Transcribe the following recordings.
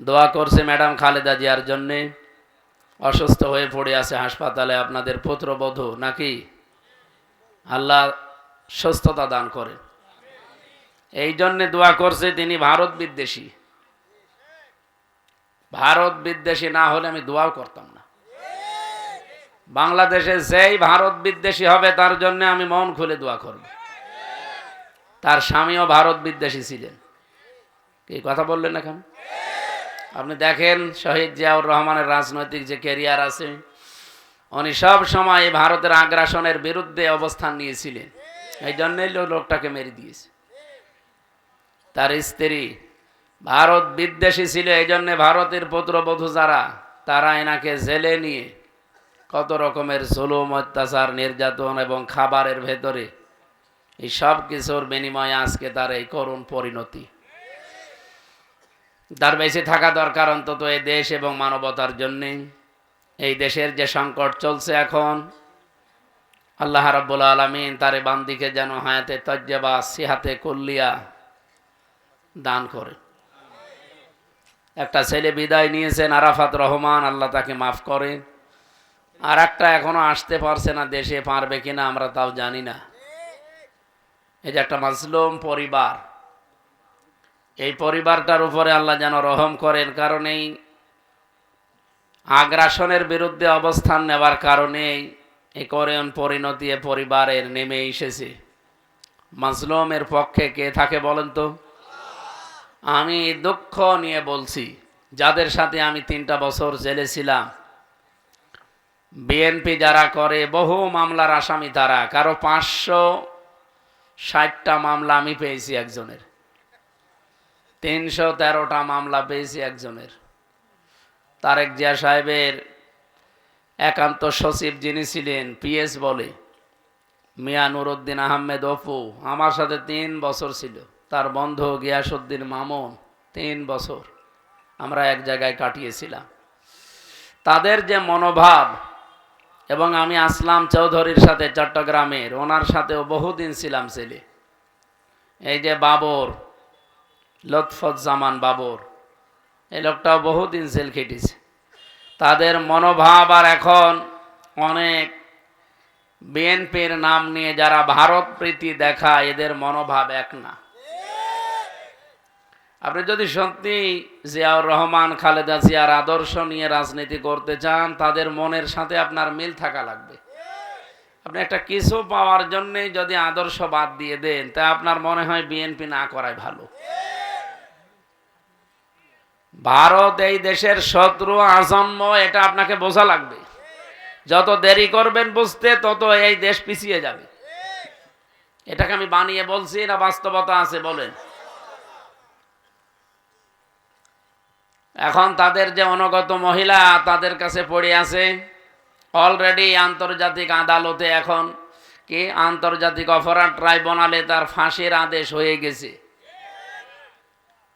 দোয়া করছে ম্যাডাম খালেদা জিয়ার জন্যে। অসুস্থ হয়ে পড়ে আছে হাসপাতালে আপনাদের পুত্রবধূ নাকি? আল্লাহ সুস্থতা দান করে। এই জন্যে দোয়া করছে তিনি ভারত বিদ্বেষী। ভারত বিদ্বেষী না হলে আমি দোয়াও করতাম না। বাংলাদেশে যেই ভারত বিদ্বেষী হবে তার জন্য আমি মন খুলে দোয়া করব। তার স্বামীও ভারত বিদ্বেষী ছিলেন। কি কথা বললেন এখন? আপনি দেখেন শহীদ জিয়াউর রহমানের রাজনৈতিক যে ক্যারিয়ার আছে, উনি সব সময় ভারতের আগ্রাসনের বিরুদ্ধে অবস্থান নিয়েছিলেন। এই জন্যই লোকটাকে মেরে দিয়েছে। তার স্ত্রী ভারত বিদ্বেষী ছিল, এই জন্যে ভারতের পুত্রবধূ যারা, তারা এনাকে জেলে নিয়ে কত রকমের জুলুম, অত্যাচার, নির্যাতন এবং খাবারের ভেতরে এই সব কিছুর বিনিময়ে আজকে তার এই করুণ পরিণতি। তার বেশি থাকা দরকার অন্তত এই দেশ এবং মানবতার জন্যে। এই দেশের যে সংকট চলছে এখন, আল্লাহ রাব্বুল আলমিন তারে বান্দিকে যেন হায়াতে তজ্জবা, সিহাতে কুল্লিয়া দান করে। একটা ছেলে বিদায় নিয়েছেন আরাফাত রহমান, আল্লাহ তাকে মাফ করেন আর একটা এখনও আসতে পারছে না, দেশে পারবে কিনা আমরা তাও জানি না। এই যে একটা মাসলুম পরিবার পরিবারটার উপরে আল্লাহ যেন রহম করেন, কারণ এই আগ্রাসনের বিরুদ্ধে অবস্থান নেওয়ার কারণেই এই করেন পরিণতি, এ পরিবারের নেমে এসেছে। মাজলুমের পক্ষে কে থাকে বলেন তো? আমি দুঃখ নিয়ে বলছি, যাদের সাথে আমি তিনটা বছর জেলে ছিলাম। বিএনপি যারা করে, বহু মামলার আসামি তারা, কারও পাঁচশো ষাটটা মামলা আমি পেয়েছি একজনের। তিনশো তেরোটা মামলা পেয়েছি একজনের। তারেক জিয়া সাহেবের একান্ত সচিব যিনি ছিলেন পিএস বলে, মিয়া নুরুদ্দিন আহমেদ অপু, আমার সাথে তিন বছর ছিল। তার বন্ধু গিয়াসুদ্দিন মামুন, তিন বছর আমরা এক জায়গায় কাটিয়েছিলাম। তাদের যে মনোভাব এবং আমি আসলাম চৌধুরীর সাথে চট্টগ্রামের, ওনার সাথেও বহুদিন ছিলাম ছেলে। এই যে বাবর লতফত জামান বাবর। এই লোকটাও বহুদিন জেল খেটেছে। তাদের মনোভাব আর এখন অনেক। বিএনপির নাম নিয়ে যারা ভারত প্রীতি দেখা এদের মনোভাব এক না। আপনি যদি সত্যি জিয়াউর রহমান, খালেদা জিয়ার আদর্শ নিয়ে রাজনীতি করতে চান, তাদের মনের সাথে আপনার মিল থাকা লাগবে। আপনি একটা কিছু পাওয়ার জন্যে যদি আদর্শ বাদ দিয়ে দেন, তা আপনার মনে হয় বিএনপি না করাই ভালো। ভারত এই দেশের শত্রু, আজন্ম, এটা আপনাকে বোঝা লাগবে। যত দেরি করবেন বুঝতে, তত এই দেশ পিছিয়ে যাবে। এটাকে আমি বানিয়ে বলছি, না বাস্তবতা আছে বলেন। এখন তাদের যে অনুগত মহিলা, তাদের কাছে পড়ে আছে। অলরেডি আন্তর্জাতিক আদালতে এখন কি? আন্তর্জাতিক অপরাধ ট্রাইব্যুনালে তার ফাঁসির আদেশ হয়ে গেছে।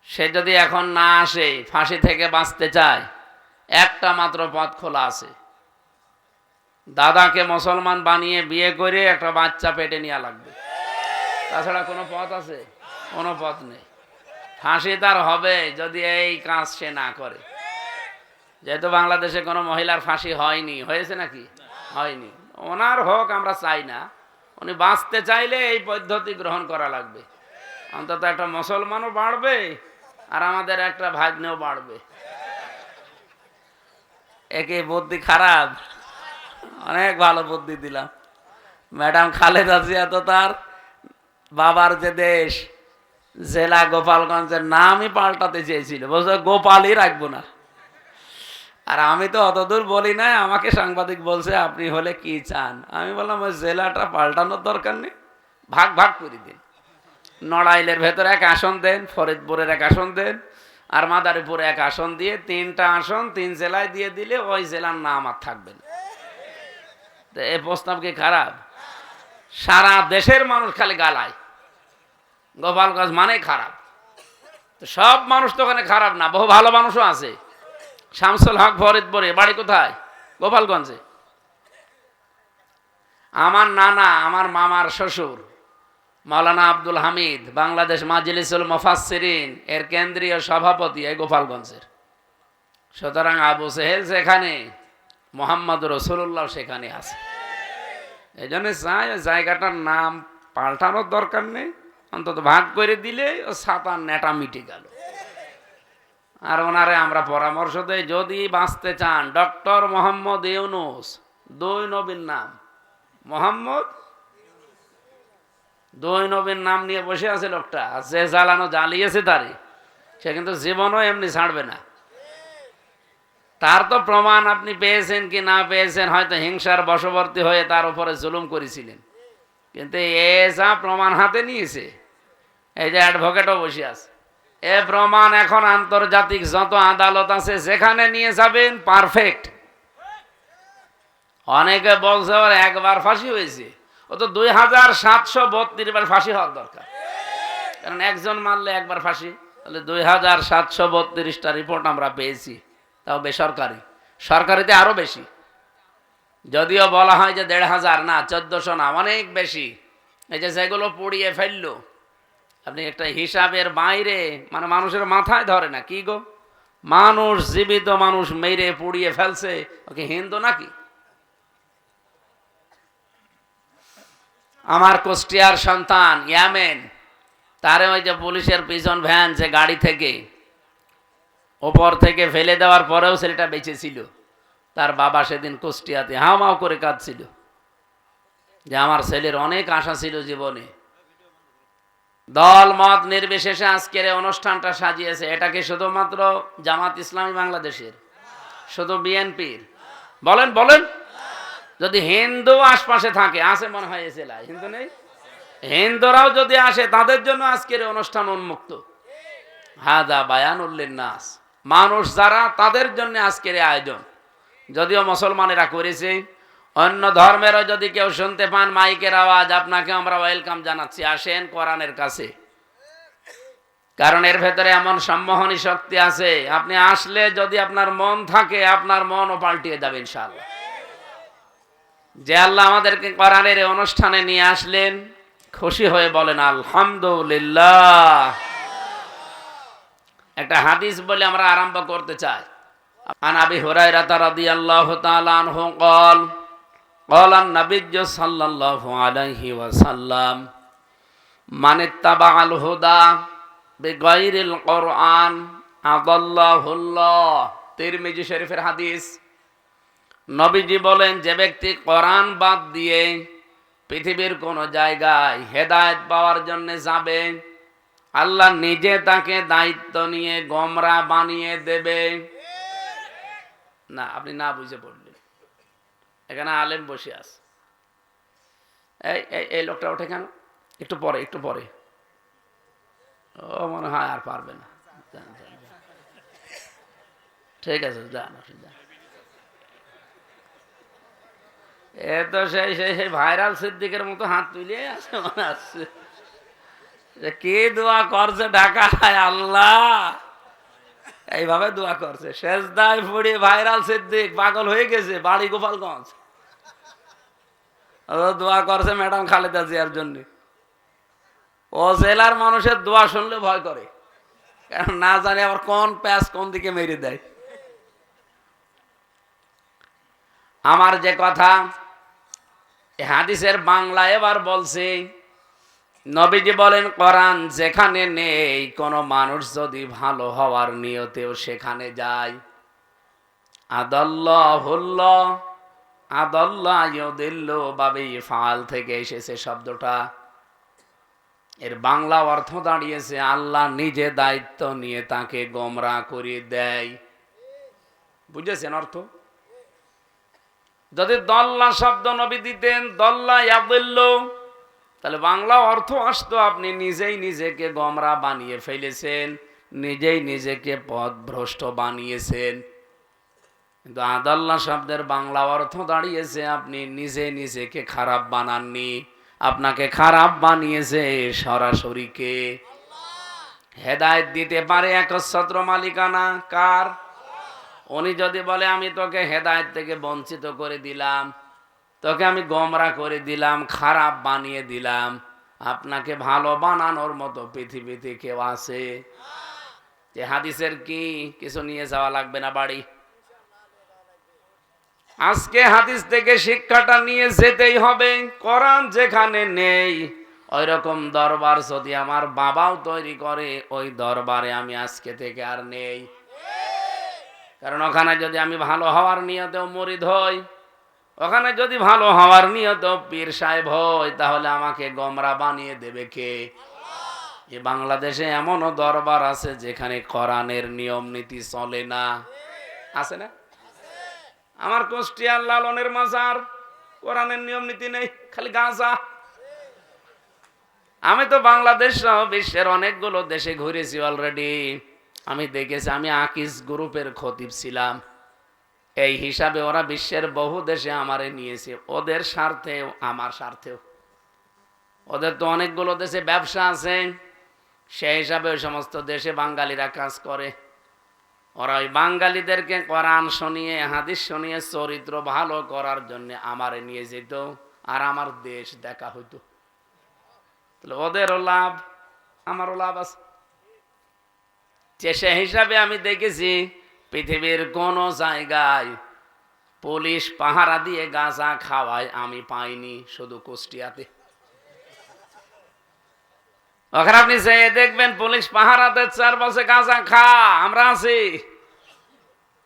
সে যদি এখন না আসে, ফাঁসি থেকে বাঁচতে চায়, একটা মাত্র পথ খোলা আছে। দাদাকে মুসলমান বানিয়ে বিয়ে করে একটা বাচ্চা পেটে নেওয়া লাগবে। তাছাড়া কোনো পথ আছে? কোনো পথ নেই। ফাঁসি তার হবে যদি এই কাজ সে না করে। যেহেতু বাংলাদেশে কোনো মহিলার ফাঁসি হয়নি, হয়েছে নাকি? হয়নি। ওনার হোক, আমরা চাই না। উনি বাঁচতে চাইলে এই পদ্ধতি গ্রহণ করা লাগবে। অন্তত একটা মুসলমানও বাড়বে আর আমাদের একটা ভাগ্নেও বাড়বে। একে বুদ্ধি খারাপ। অনেক ভালো বুদ্ধি দিলাম। ম্যাডাম খালেদা জিয়া তো তার বাবার যে দেশ, জেলা গোপালগঞ্জের নামই পাল্টাতে চেয়েছিল। বলছে, গোপালই রাখব না। আর আমি তো অতদূর বলি না আমাকে সাংবাদিক বলছে, আপনি হলে কি চান? আমি বললাম, ওই জেলাটা পাল্টানোর দরকার নেই। ভাগ ভাগ করে দিন। নড়াইলের ভেতরে এক আসন দেন, ফরিদপুরের এক আসন দেন, আর মাদারীপুরে এক আসন দিয়ে তিনটা আসন তিন জেলায় দিয়ে দিলে ওই জেলার নাম আর থাকবে না। এই প্রস্তাব কি খারাপ? সারা দেশের মানুষ খালি গালায়। গোপালগঞ্জ মানে খারাপ। সব মানুষ তো ওখানে খারাপ না, বহু ভালো মানুষও আছে। শামসুল হক ফরিদপুরে বাড়ি কোথায়? গোপালগঞ্জে। আমার নানা, আমার মামার শ্বশুর মাওলানা আব্দুল হামিদ, বাংলাদেশ মাজলিসুল মুফাসসিরিন, এর কেন্দ্রীয় সভাপতি এই গোপালগঞ্জের। সুতরাং আবু সেহেল সেখানে, মোহাম্মদ রসুল্লাহ সেখানে আছে। এই জন্য চাই জায়গাটার নাম পাল্টানোর দরকার নেই, অন্তত ভাগ করে দিলে ও সাতার নেটা মিটে গেল। আর ওনারে আমরা পরামর্শ দেই, যদি বাঁচতে চান, ডক্টর মোহাম্মদ ইউনুস, দুই নবীর নাম, মোহাম্মদ দুই নবীর নাম নিয়ে বসে আছে লোকটা, আর যে জ্বালানো জ্বালিয়েছে তারে, সে কিন্তু জীবনও এমনি ছাড়বে না। তার তো প্রমাণ আপনি পেয়েছেন কি না পেয়েছেন, হয়তো হিংসার বশবর্তী হয়ে তার উপরে জুলুম করেছিলেন। কিন্তু এ যা প্রমাণ হাতে নিয়েছে, এই যে অ্যাডভোকেটও বসে আছে। এ প্রমাণ এখন আন্তর্জাতিক যত আদালত আছে, যেখানে নিয়ে যাবেন পারফেক্ট। অনেকে বলছে ওর একবার ফাঁসি হয়েছে। ও তো দুই হাজার সাতশো বত্রিশ বার ফাঁসি হওয়ার দরকার। কারণ একজন মারলে একবার ফাঁসি, তাহলে দুই হাজার সাতশো বত্রিশটা রিপোর্ট আমরা পেয়েছি। তাও বেসরকারি। সরকারিতে আরও বেশি। যদিও বলা হয় যে দেড় হাজার না, চোদ্দশো না, অনেক বেশি। এই যে যেগুলো পুড়িয়ে ফেলল। আপনি একটা হিসাবের বাইরে মানে মানুষের মাথায় ধরে না, কি গো? মানুষ, জীবিত মানুষ মেরে পুড়িয়ে ফেলছে, ওকে হিন্দু নাকি? আমার কুষ্টিয়ার সন্তান, ইয়ামেন। তারে ওই যে পুলিশের পিছন ভ্যান যে গাড়ি থেকে ওপর থেকে ফেলে দেওয়ার পরেও ছেলেটা বেঁচে ছিল। তার বাবা সেদিন কুষ্টিয়াতে হাওমাও করে কাঁদছিল যে আমার ছেলের অনেক আশা ছিল জীবনে। দল মত নির্বিশেষে আজকের অনুষ্ঠানটা সাজিয়েছে। এটাকে শুধুমাত্র জামাত ইসলামী বাংলাদেশের? শুধু বিএনপির? বলেন বলেন। যদি হিন্দু আশপাশে থাকে আসে মনে হয় এ জেলায় হিন্দু নেই? হিন্দুরাও যদি আসে, তাদের জন্য আজকের অনুষ্ঠান উন্মুক্ত। হাদা বায়ান উল্লেন নাস মানুষ যারা, তাদের জন্য আজকের আয়োজন। যদিও মুসলমানেরা করেছে, অন্য ধর্মেরও যদি কেউ শুনতে পান মাইকের আওয়াজ, আপনাকে আমরা ওয়েলকাম জানাচ্ছি। আসেন কোরআনের কাছে। কারণ এর ভেতরে এমন সম্মোহনী শক্তি আছে, আপনি আসলে যদি আপনার মন থাকে, আপনার মনও পাল্টিয়ে যাবে ইনশাআল্লাহ। যে আল্লাহ আমাদেরকে কোরআনের এই অনুষ্ঠানে নিয়ে আসলেন খুশি হয়ে বলেন আলহামদুলিল্লাহ একটা হাদিস বলে আমরা আরম্ভ করতে চাই عن ابي هريره رضي الله تعالى عنه قال قال النبي صلى الله عليه وسلم من اتبع الهدى بغير القرآن أضله الله তিরমিজি শরীফের হাদিস নবীজি বলেন, যে ব্যক্তি কোরআন বাদ দিয়ে পৃথিবীর কোন জায়গায় হেদায়েত পাওয়ার জন্য যাবে, আল্লাহ নিজে তাকে দায়িত্ব নিয়ে গমরা বানিয়ে দেবে। না, আপনি না বুঝে পড়লেন। এখানে আলেম বসে আছে। এই এই লোকটা ওঠে কেন? একটু পরে একটু পরে। ও মনে হয় আর পারবে না। ঠিক আছে, যান, আপনি যান। এ তো সেই সেই সেই ভাইরাল সিদ্দিকের মতো হাত তুলে আছে মনে আসছে কে দোয়া করছে ঢাকা? আল্লাহ! এইভাবে দোয়া করছে। শেষদায় পড়ে ভাইরাল সিদ্দিক পাগল হয়ে গেছে, বাড়ি গোপালগঞ্জ। দোয়া করছে ম্যাডাম খালেদা জিয়ার জন্য। ও জেলার মানুষের দোয়া শুনলে ভয় করে। কারণ না জানে আবার কোন প্যাস কোন দিকে মেরে দেয়। আমার যে কথা হাদিসের বাংলা এবার বলছে, নবীজি বলেন, কোরআন যেখানে নেই, কোনো মানুষ যদি ভালো হওয়ার নিয়তেও সেখানে যায়। ফাল থেকে এসেছে শব্দটা। এর বাংলা অর্থ দাঁড়িয়েছে, আল্লাহ নিজে দায়িত্ব নিয়ে তাকে গোমরা করিয়ে দেয়। বুঝেছেন অর্থ? যদি দল্লা শব্দ নবী দিতেন, দল্লা ইয়াদিল্ল, তাহলে বাংলা অর্থ আসতো আপনি নিজেই নিজেকে গমরা বানিয়ে ফেলেছেন, নিজেই নিজেকে পথভ্রষ্ট বানিয়েছেন। কিন্তু আদাল্লা শব্দের বাংলা অর্থ দাঁড়িয়েছে, আপনি নিজে নিজেকে খারাপ বানাননি, আপনাকে খারাপ বানিয়েছে সরাসরিকে হেদায়ত দিতে পারে একচ্ছত্র মালিকানা কার? উনি যদি বলে, আমি তোকে হেদায়ত থেকে বঞ্চিত করে দিলাম, তোকে আমি গমরা করে দিলাম, খারাপ বানিয়ে দিলাম, আপনাকে ভালো বানানোর মতো পৃথিবীতে কেউ আছে? যে হাদিসের কি কিছু নিয়ে যাওয়া লাগবে না বাড়ি? আজকে হাদিস থেকে শিক্ষাটা নিয়ে যেতেই হবে, কোরআন যেখানে নেই ওই রকম দরবার যদি আমার বাবাও তৈরি করে, ওই দরবারে আমি আজকে থেকে আর নেই। কারণ ওখানে যদি আমি ভালো হওয়ার নিয়তেও মরিদ হই, ওখানে যদি ভালো হওয়ার নিয়ত পীর সাহেব হই, তাহলে আমাকে গমরা বানিয়ে দেবে কে? যে বাংলাদেশে এমনও দরবার আছে যেখানে কোরআনের নিয়ম নীতি চলে না। আছে না? আমার কুষ্টিয়ার লালনের মাজার, কোরআনের নিয়ম নীতি নেই, খালি গাঁজা। আমি তো বাংলাদেশ বিশ্বের অনেকগুলো দেশে ঘুরেছি অলরেডি আমি দেখেছি, আমি আকিস গ্রুপের খতিব ছিলাম। এই হিসাবে ওরা বিশ্বের বহু দেশে আমারে নিয়েছে। ওদের স্বার্থেও, আমার স্বার্থেও। ওদের তো অনেকগুলো দেশে ব্যবসা আছে। সেই হিসাবে ওই সমস্ত দেশে বাঙালিরা কাজ করে। ওরা ওই বাঙালিদেরকে কোরআন শুনিয়ে, হাদিস শুনিয়ে, চরিত্র ভালো করার জন্য আমারে নিয়ে যেত আর আমার দেশ দেখা হইতো। তাহলে ওদেরও লাভ, আমারও লাভ আছে। যে সে হিসাবে আমি দেখেছি, পৃথিবীর কোন জায়গায় পুলিশ পাহারা দিয়ে গাঁজা খাওয়ায় আমি পাইনি, শুধু কুষ্টিয়াতে। ওখানে আপনি যেয়ে দেখবেন, পুলিশ পাহারাতে চার বসে গাঁজা খা, আমরা আছি।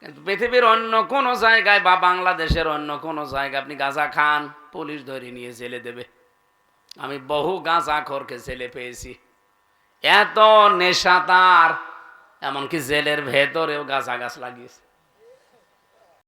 কিন্তু পৃথিবীর অন্য কোন জায়গায় বা বাংলাদেশের অন্য কোন জায়গায় আপনি গাঁজা খান, পুলিশ ধরে নিয়ে জেলে দেবে। আমি বহু গাঁজা খোরকে জেলে পেয়েছি। এত নেশা তার এমনকি জেলের ভেতরেও গাছ আগাছ লাগিয়েছে।